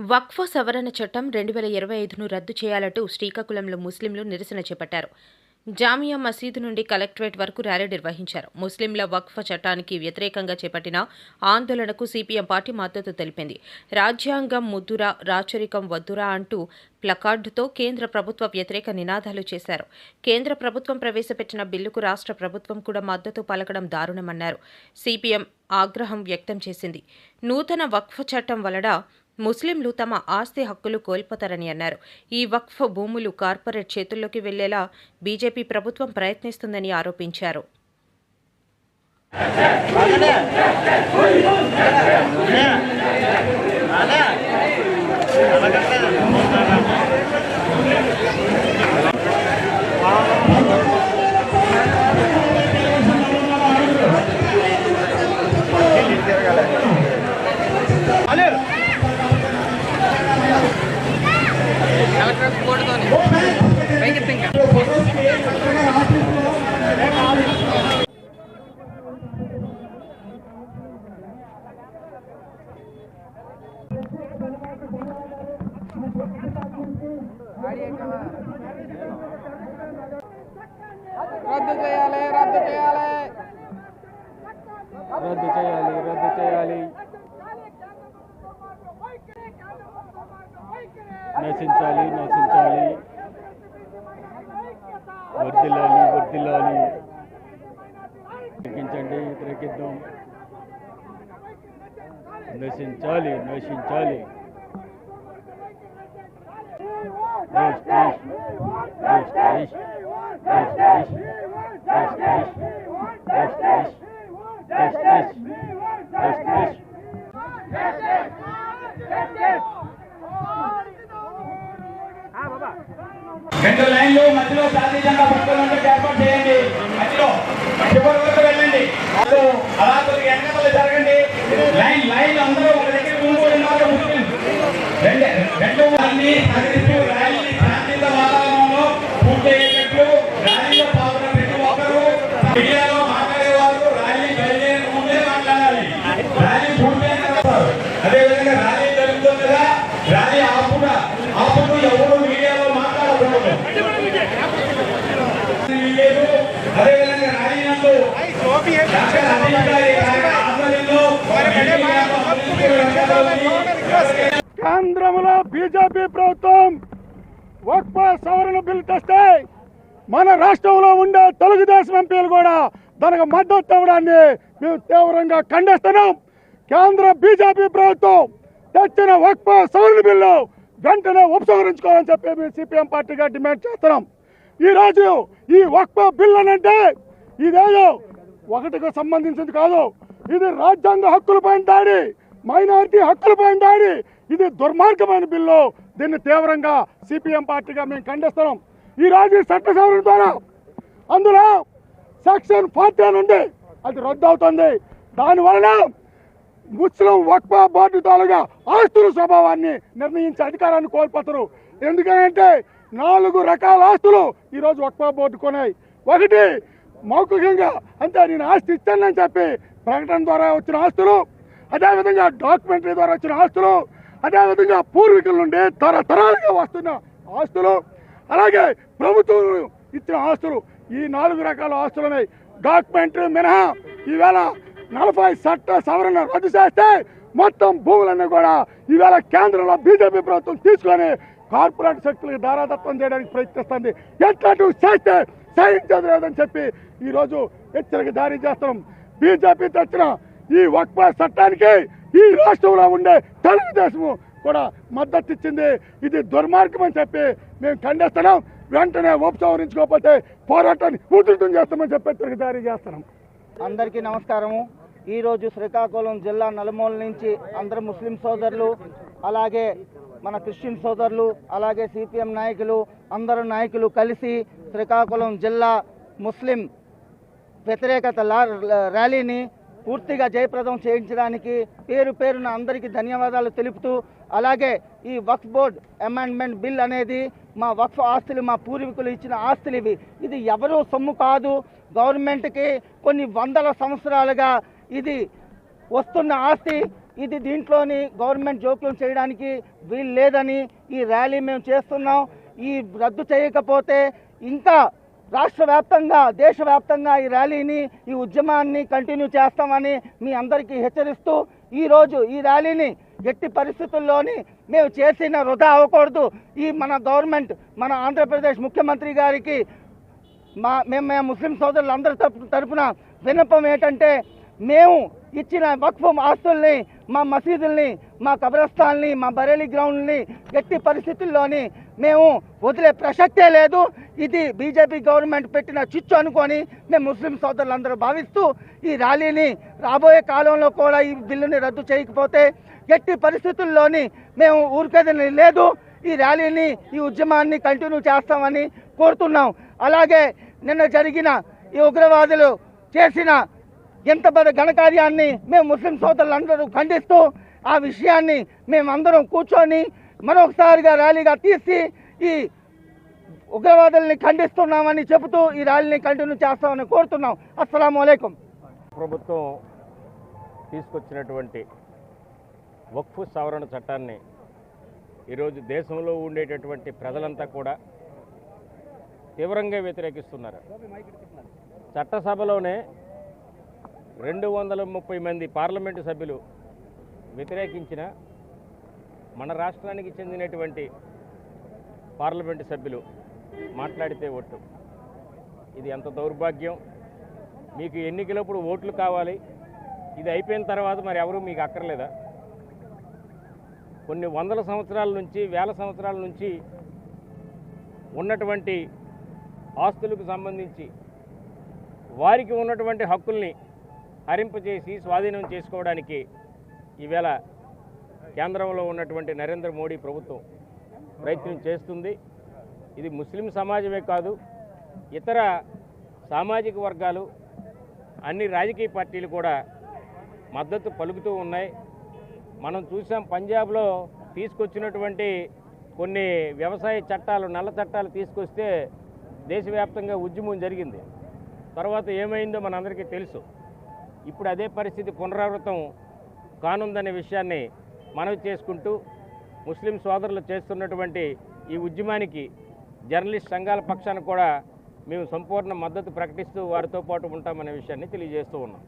వక్ఫ్ సవరణ చట్టం రెండు వేల ఇరవై ఐదును రద్దు చేయాలంటూ శ్రీకాకుళంలో ముస్లింలు నిరసన చేపట్టారు. జామియా మసీదు నుండి కలెక్టరేట్ వరకు ర్యాలీ నిర్వహించారు. ముస్లింల వక్ఫ్ చట్టానికి వ్యతిరేకంగా చేపట్టిన ఆందోళనకు సిపిఎం పార్టీ మద్దతు తెలిపింది. రాజ్యాంగం ముద్దురా రాచరికం వద్దురా అంటూ ప్లకార్డుతో కేంద్ర ప్రభుత్వ వ్యతిరేక నినాదాలు చేశారు. కేంద్ర ప్రభుత్వం ప్రవేశపెట్టిన బిల్లుకు రాష్ట్ర ప్రభుత్వం కూడా మద్దతు పలకడం దారుణమన్నారు. సిపిఎం ఆగ్రహం వ్యక్తం చేసింది. నూతన వక్ఫ్ చట్టం వలన ముస్లింలు తమ ఆస్తి హక్కులు కోల్పోతారని అన్నారు. ఈ వక్ఫ్ భూములు కార్పొరేట్ చేతుల్లోకి వెళ్ళేలా బీజేపీ ప్రభుత్వం ప్రయత్నిస్తుందని ఆరోపించారు. రద్దు చేయాలి రద్దు చేయాలి. రద్దు చేయాలి రద్దు చేయాలి. నశించాలి నశించాలి. వర్దిల్లాలి వర్దిల్లాలి తగ్గించండి తగ్గిద్దాం నశించాలి నశించాలి. రెండు లైన్లు మధ్యలో జాతీయ జెండా పట్టుకొని అదేవిధంగా ర్యాలీ జరుగుతుండగా ర్యాలీ ఆపున ఆపుతూ ఎవరు మీడియాలో మాట్లాడకూడదు. అదేవిధంగా ర్యాలీ నందు కేంద్రంలో బీజేపీ ప్రభుత్వం వక్ఫ్ సవరణ బిల్లు తెస్తే మన రాష్ట్రంలో ఉండే తెలుగుదేశం ఎంపీలు కూడా దానికి మద్దతు ఇవ్వడాన్ని మేము తీవ్రంగా ఖండిస్తున్నాం. కేంద్ర బీజేపీ ప్రభుత్వం తెచ్చిన వక్ఫ్ సవరణ బిల్లు వెంటనే ఉపసంహరించుకోవాలని చెప్పి మేము సిపిఎం పార్టీగా డిమాండ్ చేస్తున్నాం. ఈరోజు ఈ వక్ఫ్ బిల్ అంటే ఇదేదో ఒకటికి సంబంధించింది కాదు. ఇది రాజ్యాంగ హక్కులపైన దాడి మైనారిటీ హక్కులపైన దాడి. ఇది దుర్మార్గమైన బిల్లు. దీన్ని తీవ్రంగా సిపిఎం పార్టీగా మేము ఖండిస్తున్నాం. ఈ ఈ చట్ట సవరణ ద్వారా అందులో సెక్షన్ ఫార్టీ అని ఉంది. అది రద్దు అవుతుంది. దానివలన ముస్లిం వక్ఫా బోర్డు తాలూగా ఆస్తుల స్వభావాన్ని నిర్ణయించే అధికారాన్ని కోల్పోతారు ఎందుకంటే నాలుగు రకాల ఆస్తులు ఈరోజు వక్ఫా బోర్డు కొనాయి ఒకటి మౌఖికంగా అంటే నేను ఆస్తి ఇచ్చానని చెప్పి ప్రకటన ద్వారా వచ్చిన ఆస్తులు అదేవిధంగా డాక్యుమెంటరీ ద్వారా వచ్చిన ఆస్తులు అదేవిధంగా పూర్వీకుల నుండి తరతరాలుగా వస్తున్న ఆస్తులు అలాగే ప్రభుత్వం ఇచ్చిన ఆస్తులు. ఈ నాలుగు రకాల ఆస్తులు ఉన్నాయి. డాక్యుమెంటరీ మినహా ఈవేళ నలభై చట్ట సవరణ రద్దు చేస్తే మొత్తం భూములన్నీ కూడా ఈవేళ కేంద్రంలో బీజేపీ ప్రభుత్వం తీసుకొని కార్పొరేట్ శక్తులకు దారాదత్వం చేయడానికి ప్రయత్నిస్తుంది. ఎట్లాంటివి చేస్తే సహించదు చెప్పి ఈరోజు హెచ్చరిక జారీ చేస్తున్నాం బీజేపీ తెచ్చిన ఈ వక్ఫా చట్టానికి ఈ రాష్ట్రంలో ఉండే తెలుగుదేశము కూడా మద్దతు ఇచ్చింది. ఇది దుర్మార్గం అని చెప్పి మేము ఖండిస్తున్నాం. వెంటనే ఉపసంహరించుకోకపోతే పోరాటాన్ని ఉధృతం చేస్తామని చెప్పి హెచ్చరిక జారీ చేస్తున్నాం. అందరికీ నమస్కారము. ఈరోజు శ్రీకాకుళం జిల్లా నలుమూల నుంచి అందరు ముస్లిం సోదరులు అలాగే మన క్రిస్టియన్ సోదరులు అలాగే సిపిఎం నాయకులు అందరు నాయకులు కలిసి శ్రీకాకుళం జిల్లా ముస్లిం వ్యతిరేకత ర్యాలీని పూర్తిగా జయప్రదం చేయించడానికి పేరు పేరున అందరికీ ధన్యవాదాలు తెలుపుతూ అలాగే ఈ వక్ఫ్ బోర్డ్ అమెండ్మెంట్ బిల్ అనేది మా వక్ఫ్ ఆస్తులు మా పూర్వీకులు ఇచ్చిన ఆస్తులు ఇవి. ఇది ఎవరు సొమ్ము కాదు. గవర్నమెంట్కి కొన్ని వందల సంవత్సరాలుగా ఇది వస్తున్న ఆస్తి ఇది దీంట్లోని గవర్నమెంట్ జోక్యం చేయడానికి వీలు లేదని ఈ ర్యాలీ మేము చేస్తున్నాం. ఈ రద్దు చేయకపోతే ఇంకా రాష్ట్ర వ్యాప్తంగా దేశవ్యాప్తంగా ఈ ర్యాలీని ఈ ఉద్యమాన్ని కంటిన్యూ చేస్తామని మీ అందరికీ హెచ్చరిస్తూ ఈరోజు ఈ ర్యాలీని ఎట్టి పరిస్థితుల్లోని మేము చేసిన వృధా అవ్వకూడదు. ఈ మన గవర్నమెంట్ మన ఆంధ్రప్రదేశ్ ముఖ్యమంత్రి గారికి మా మేము ముస్లిం సోదరులందరి తరపున విన్నపం ఏంటంటే మేము ఇచ్చిన వక్ఫ్ ఆస్తుల్ని మా మసీదుల్ని మా కబ్రస్థాన్ని మా బరేలీ గ్రౌండ్ని ఎట్టి పరిస్థితుల్లోని మేము వదిలే ప్రసక్తే లేదు. ఇది బీజేపీ గవర్నమెంట్ పెట్టిన చిచ్చు అనుకొని మేము ముస్లిం సోదరులందరూ భావిస్తూ ఈ ర్యాలీని రాబోయే కాలంలో కూడా ఈ బిల్లుని రద్దు చేయకపోతే ఎట్టి పరిస్థితుల్లోని మేము ఊరికేదని లేదు. ఈ ర్యాలీని ఈ ఉద్యమాన్ని కంటిన్యూ చేస్తామని కోరుతున్నాం. అలాగే నిన్న జరిగిన ఈ ఉగ్రవాదులు చేసిన ఎంత పెద్ద ఘనకార్యాన్ని మేము ముస్లిం సోదరులందరూ ఖండిస్తూ ఆ విషయాన్ని మేమందరం కూర్చొని మరొకసారిగా ర్యాలీగా తీసి ఈ ఉగ్రవాదుల్ని ఖండిస్తున్నామని చెబుతూ ఈ ర్యాలీని కంటిన్యూ చేస్తామని కోరుతున్నాం. అస్సలం అయికం ప్రభుత్వం తీసుకొచ్చినటువంటి వక్ఫ్ సవరణ చట్టాన్ని ఈరోజు దేశంలో ఉండేటటువంటి ప్రజలంతా కూడా తీవ్రంగా వ్యతిరేకిస్తున్నారు. చట్టసభలోనే రెండు వందల ముప్పై మంది పార్లమెంటు సభ్యులు వ్యతిరేకించిన మన రాష్ట్రానికి చెందినటువంటి పార్లమెంటు సభ్యులు మాట్లాడితే ఒట్టు ఇది ఎంత దౌర్భాగ్యం. మీకు ఎన్నికలప్పుడు ఓట్లు కావాలి. ఇది అయిపోయిన తర్వాత మరి ఎవరు మీకు అక్కర్లేదా? కొన్ని వందల సంవత్సరాల నుంచి వేల సంవత్సరాల నుంచి ఉన్నటువంటి ఆస్తులకు సంబంధించి వారికి ఉన్నటువంటి హక్కుల్ని హరింపజేసి స్వాధీనం చేసుకోవడానికి ఈవేళ కేంద్రంలో ఉన్నటువంటి నరేంద్ర మోడీ ప్రభుత్వం ప్రయత్నం చేస్తుంది. ఇది ముస్లిం సమాజమే కాదు ఇతర సామాజిక వర్గాలు అన్ని రాజకీయ పార్టీలు కూడా మద్దతు పలుకుతూ ఉన్నాయి. మనం చూసాం పంజాబ్లో తీసుకొచ్చినటువంటి కొన్ని వ్యవసాయ చట్టాలు నల్ల చట్టాలు తీసుకొస్తే దేశవ్యాప్తంగా ఉద్యమం జరిగింది. తర్వాత ఏమైందో మనందరికీ తెలుసు. ఇప్పుడు అదే పరిస్థితి పునరావృతం కానుందనే విషయాన్ని మనవి చేసుకుంటూ ముస్లిం సోదరులు చేస్తున్నటువంటి ఈ ఉద్యమానికి జర్నలిస్ట్ సంఘాల పక్షాన కూడా మేము సంపూర్ణ మద్దతు ప్రకటిస్తూ వారితో పాటు ఉంటామనే విషయాన్ని తెలియజేస్తూ ఉన్నాం.